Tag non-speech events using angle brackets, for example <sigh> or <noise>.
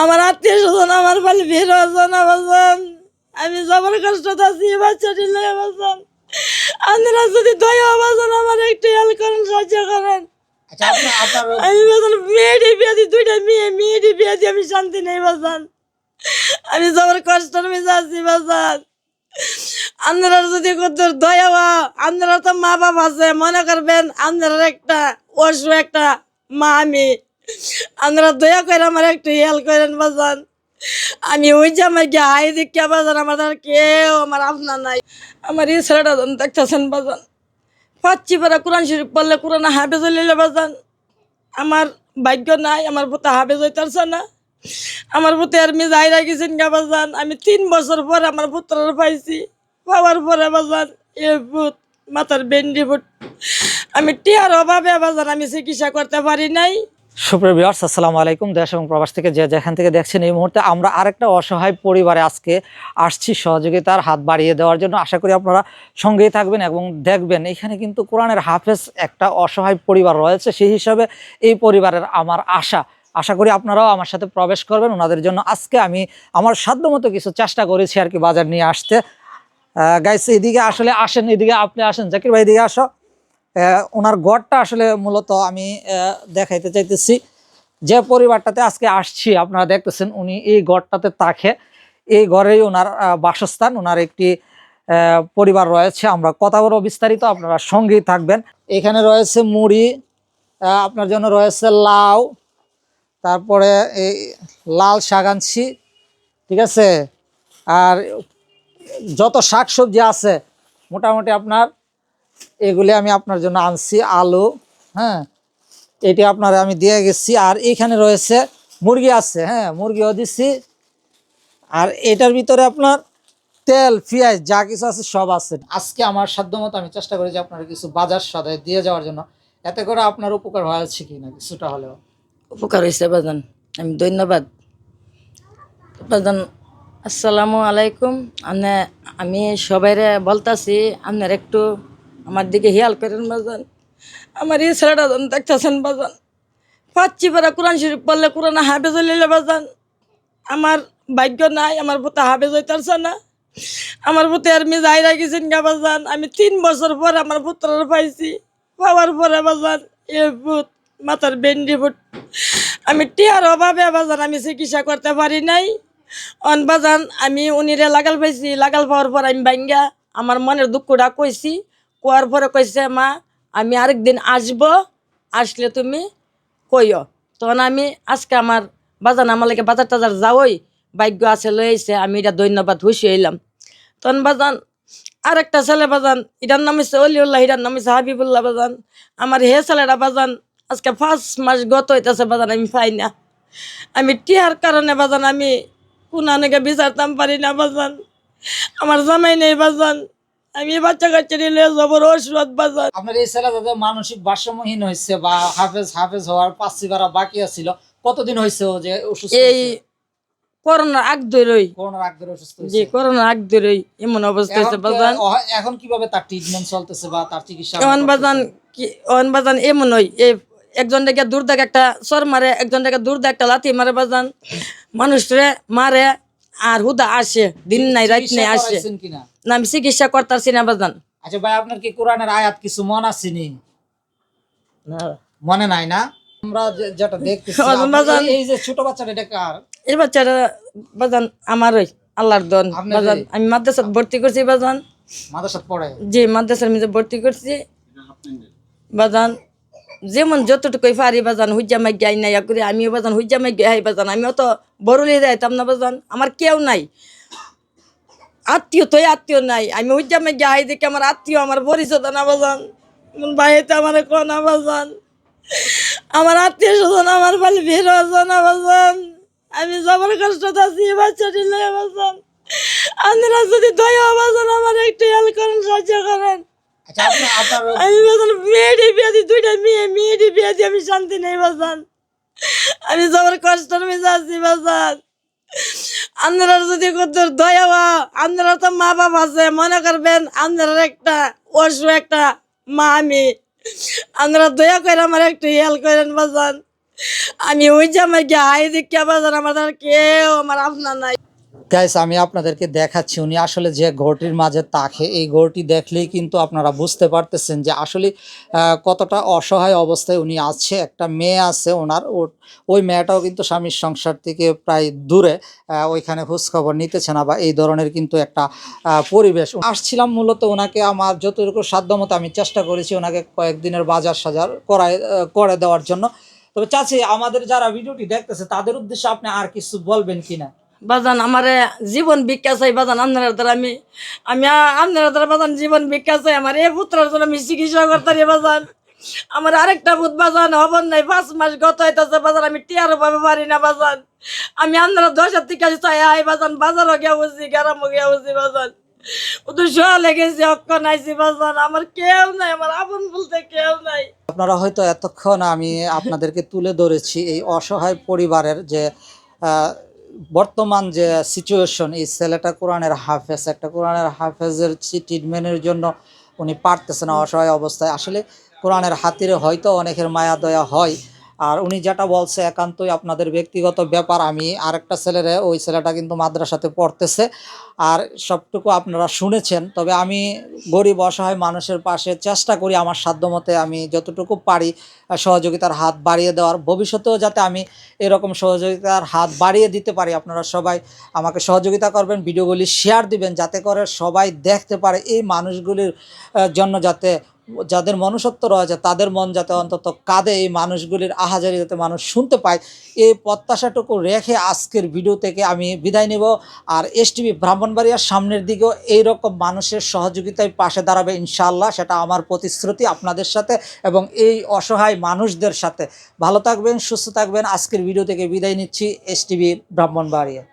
আমার আত্মীয় স্বজন আমার বাড়ি ভিড় হচ্ছে না বাজান আমি জবর কষ্ট আছি বাচ্চাটি লয়ে বাজান আপনারা যদি দয়া বাজান আমার একটু হেল্প করেন সাহায্য করেন। আচ্ছা আমি বাজান মেয়েটি বিয়ে দিই দুইটা মেয়ে মেয়েটি বিয়ে আমি শান্তি নেই বাজান আমি জবর কষ্টের মেজে আছি বাজান আপনারা যদি কত দয়া হওয়া আপনারা তো মা বাবা আছে মনে করবেন আপনারা একটা অসু একটা মা আমি আপনারা দয়া করে আমার একটু হেল্প করেন বাজান। আমি ওই যে আমার গিয়ে হাই দিকে বাজান, আমার কেউ, আমার আপনার নাই। আমার এই ছেলেটা দেখতেছেন বাজান। পাচ্ছি পারা কোরআন শরীফ পড়লে কোরআন হাফেজ হইলে বাজান। আমার ভাগ্য নাই, আমার পুতে হাফেজ হইতারছে না। আমার পুতে আর মেয়ে যাই রাখিছেন গা বাজান। আমি তিন বছর পরে আমার পুত্রের পাইছি। পাওয়ার পরে বাজান, এ ভূত, মাথার বেন্ডি ভূত। আমি টিয়ার অভাবে বাজান, আমি চিকিৎসা করতে পারি নাই। সুপ্রিয় ভিউয়ার্স, আসসালামু আলাইকুম। দেশ এবং প্রবাস থেকে যে যেখান থেকে দেখছেন এই মুহূর্তে আমরা আরেকটা অসহায় পরিবারে আজকে আসছি সহযোগিতার হাত বাড়িয়ে দেওয়ার জন্য। আশা করি আপনারা সঙ্গেই থাকবেন এবং দেখবেন, এখানে কিন্তু কোরআনের হাফেজ একটা অসহায় পরিবার রয়েছে। সেই হিসাবে এই পরিবারের আমার আশা। আশা করি আপনারাও আমার সাথে প্রবেশ করবেন। ওনাদের জন্য আজকে আমি আমার সাধ্যমতো কিছু চেষ্টা করেছি আর কি বাজার নিয়ে আসতে। গাইস এদিকে আসলে আসেন, এদিকে আপনি আসেন। জাকির ভাই, এদিকে আসো। ওনার গড়টা আসলে মূলত আমি দেখাইতে চাইতেছি। যে পরিবারটাতে আজকে আসছি, আপনারা দেখতেছেন উনি এই গড়টাতে থাকে। এই ঘরেই ওনার বাসস্থান, ওনার একটি পরিবার রয়েছে। আমরা কথা বলব বিস্তারিত, আপনারা সঙ্গেই থাকবেন। এখানে রয়েছে মুড়ি আপনার জন্য রয়েছে লাউ, তারপরে এই লাল শাক আনছি ঠিক আছে? আর যত শাক সবজি আছে, মোটামুটি আপনার এগুলি আমি আপনার জন্য আনছি, আলু হ্যাঁ এটি আপনার আমি দিয়ে গেছি। আর এখানে রয়েছে মুরগি আছে হ্যাঁ মুরগিও দিচ্ছি আর এটার ভিতরে আপনার তেল, পেঁয়াজ, যা কিছু আছে সব আছে। আজকে আমার সাধ্য মতো আমি চেষ্টা করি যে আপনার কিছু বাজার সদায় দিয়ে যাওয়ার জন্য। এতে করে আপনার উপকার হয়েছে কি না, কিছুটা হলেও। উপকার হয়েছে, বাজান। আমি ধন্যবাদ। বাজান, আসসালামু আলাইকুম। আপনি আমি সবাইরে বলতাছি আপনার একটু আমার দিকে হিয়াল করেন বাজান। আমার এই ছেলেটা যখন দেখতেছেন বাজান। পাচ্ছি পারা কোরআন শরীফ পড়লে কোরআন হাফেজ হইলে বাজান। আমার ভাগ্য নাই, আমার পুতে হাফেজ হইতারছে না। আমার পুতে আর মেয়ে যাই রাখিছেন গা বাজান। আমি তিন বছর পরে আমার পুত্রের পাইছি। পাওয়ার পরে বাজান, এ ভূত, মাথার বেন্ডি ভূত। আমি টিয়ার অভাবে বাজান, আমি চিকিৎসা করতে পারি নাই। অন বাজান, আমি উনিরে লাগাল পাইছি। লাগাল পাওয়ার পর আমি বাঙ্গা আমার মনের দুঃখটা কইছি। কোয়ার পরে কইছে, মা, আমি আরেকদিন আসব, আসলে তুমি কইও। তখন আমি আজকে আমার বাজান আমার লাগে বাজার টাজার যাওই ভাগ্য আছে লই আইছে, আমি এটা ধন্যবাদ খুশি হইলাম। তখন বাজান, আরেকটা ছেলে বাজান, এটার নাম হচ্ছে অলিউল্লাহ, এটার নাম হচ্ছে হাবিবুল্লাহ বাজান। আমার হে ছেলেটা বাজান, আজকে পাঁচ মাস গত হইতেছে বাজান, আমি পাই না। আমি টিয়ার কারণে বাজান, আমি কোনানেকে বিচারতাম পারি না বাজান। আমার জামাই নেই বাজান। আমি বাচ্চা কাচ্চা নিলে আপনার এই ছেলে যাতে মানসিক ভারসাম্যহীন হয়েছে বা হাফেজ হাফেজ হওয়ার পাঁচটি বারা বাকি আছিল কতদিন হয়েছে ও যে অসুস্থ এই করোনার আগ ধরেই। করোনার আগ ধরে অসুস্থ যে হয়েছে। করোনার আগ ধরেই এমন অবস্থা হয়েছে এখন- বাজান। অহ- এখন কীভাবে তার ট্রিটমেন্ট চলতেছে বা তার চিকিৎসা এমন বাজান কি এমন বাজান এমন ওই এ একজন ডেকে দূর দেখ একটা সর মারে একজন ডেকে দূর দেখ একটা লাথি মারে বাজান। মানুষরে মারে আর হুদা আসে দিন নাই রাত নাই আসে। না আমি চিকিৎসা করতারছি না বাজান। আচ্ছা ভাই আপনার কি কোরআনের আয়াত কিছু মন আসেনি মনে নাই না? আমরা যেটা দেখতেছি বাজান, এই- যে ছোট বাচ্চাটা এটা কার? এই বাচ্চারা বাজান আমার ওই আল্লাহর দন বাজান। আমি মাদ্রাসাত ভর্তি করছি বাজান। মাদ্রাসাত পড়ে? যে মাদ্রাসার মধ্যে ভর্তি করছি। বাজান যেমন যতটুকুই পারি বাজান হুজ্জা মাই গাই নাই করি, আমিও বাজান হুজ্জা মাই গাই বাজান আমিও তো বরলি যাইতাম না বাজান, আমার কেউ নাই। আত্মীয় তো আত্মীয় নাই, আমি হুজ্জা মাই গাই দেখে আমার আত্মীয় আমার পরিচয় না বাজান। ভাই তো আমার কোনা বাজান। আমার আত্মীয় স্বজন আমার বাড়ি হচ্ছে না বাজান। আমি জবর কষ্ট আছি বাচ্চাটি লয়ে বাজান। আপনারা যদি দয়া বাজান, আমার একটু হেল্প করেন, সাহায্য করেন। <laughs> আমি বাজান মেয়েটি বিয়ে দিই, দুইটা মেয়ে, মেয়েটি বিয়ে দিয়ে আমি শান্তি নেই বাজান আমি সবার কষ্টের মেজে আছি বাজান আপনারা যদি কত দয়া আপনারা তো মা বাবা আছে, মনে করবেন আপনারা একটা অসু, একটা মা আমি। আপনারা দয়া করে আমার একটু হেল্প করেন বাজান আমি ওই যে আমার গিয়ে গায়ে দেখে বাজান আমার কেউ, আমার আপনার নাই। গাইস আমি আপনাদেরকে দেখাচ্ছি, উনি আসলে যে ঘরটির মাঝে তাকে, এই ঘরটি দেখলেই কিন্তু আপনারা বুঝতে পারতেছেন যে আসলে কতটা অসহায় অবস্থায় উনি আছে। একটা মেয়ে আছে ওনার ওই মেয়েটাও কিন্তু স্বামীর সংসার থেকে প্রায় দূরে ওইখানে খোঁজখবর নিতেছে না বা এই ধরনের কিন্তু একটা পরিবেশ। আসছিলাম মূলত ওনাকে আমার যতটুকু সাধ্যমতো আমি চেষ্টা করেছি ওনাকে কয়েকদিনের বাজার সাজার করায় করে দেওয়ার জন্য। তবে চাচি, আমাদের যারা ভিডিওটি দেখতেছে, তাদের উদ্দেশ্যে আপনি আর কিছু বলবেন কিনা? বাজান, আমারে জীবন ভিক্ষা চাই বাজান, আপনার দ্বারা আমি আমি আপনার দ্বারা বাজান, জীবন ভিক্ষা চাই। আমার এই পুত্রের জন্য আমি চিকিৎসা করতে বাজান। আমার আরেকটা ভূত বাজান, হবন নাই, পাঁচ মাস গত হইতেছে বাজান, আমি টিয়ারও পাবে পারি না বাজান। আমি আপনারা দশের থেকে চাই আই বাজান, বাজারও গিয়া বুঝছি গ্রামও গিয়া বুঝছি বাজান। তো শোয়া লেগেছে অক্ষণ আইছি বাজান, আমার কেউ নাই, আমার আপন বলতে কেউ নাই। আপনারা হয়তো এতক্ষণ আমি আপনাদেরকে তুলে ধরেছি এই অসহায় পরিবারের যে বর্তমান যে সিচুয়েশন এই ছেলেটা কোরআনের হাফেজ, একটা কোরআনের হাফেজের ট্রিটমেন্টের জন্য উনি পারতেছে না, অসহায় অবস্থায়। আসলে কোরআনের হাতিরে হয়তো অনেকের মায়া দয়া হয়। আর উনি যেটা বলছে একান্তই আপনাদের ব্যক্তিগত ব্যাপার, আমি আরেকটা ছেলেরে, ওই ছেলেটা কিন্তু মাদ্রাসাতে পড়তেছে। আর সবটুকু আপনারা শুনেছেন, তবে আমি গরিব, অসহায় মানুষের পাশে চেষ্টা করি আমার সাধ্যমতে আমি যতটুকু পারি সহযোগিতার হাত বাড়িয়ে দেওয়ার। ভবিষ্যতেও যাতে আমি এরকম সহযোগিতার হাত বাড়িয়ে দিতে পারি, আপনারা সবাই আমাকে সহযোগিতা করবেন, ভিডিওগুলি শেয়ার দিবেন, যাতে করে সবাই দেখতে পারে এই মানুষগুলির জন্য যাতে যাদের মনুষ্যত্ব রয়েছে, তাদের মন যাতে অন্তত কাঁদে, এই মানুষগুলির আহাজারি যাতে মানুষ শুনতে পায়। এই প্রত্যাশাটুকু রেখে আজকের ভিডিও থেকে আমি বিদায় নেব। আর এস টিভি ব্রাহ্মণবাড়িয়ার সামনের দিকেও এইরকম মানুষের সহযোগিতায় পাশে দাঁড়াবে ইনশাল্লাহ সেটা আমার প্রতিশ্রুতি আপনাদের সাথে এবং এই অসহায় মানুষদের সাথে। ভালো থাকবেন, সুস্থ থাকবেন। আজকের ভিডিও থেকে বিদায় নিচ্ছি এস টিভি ব্রাহ্মণবাড়িয়া।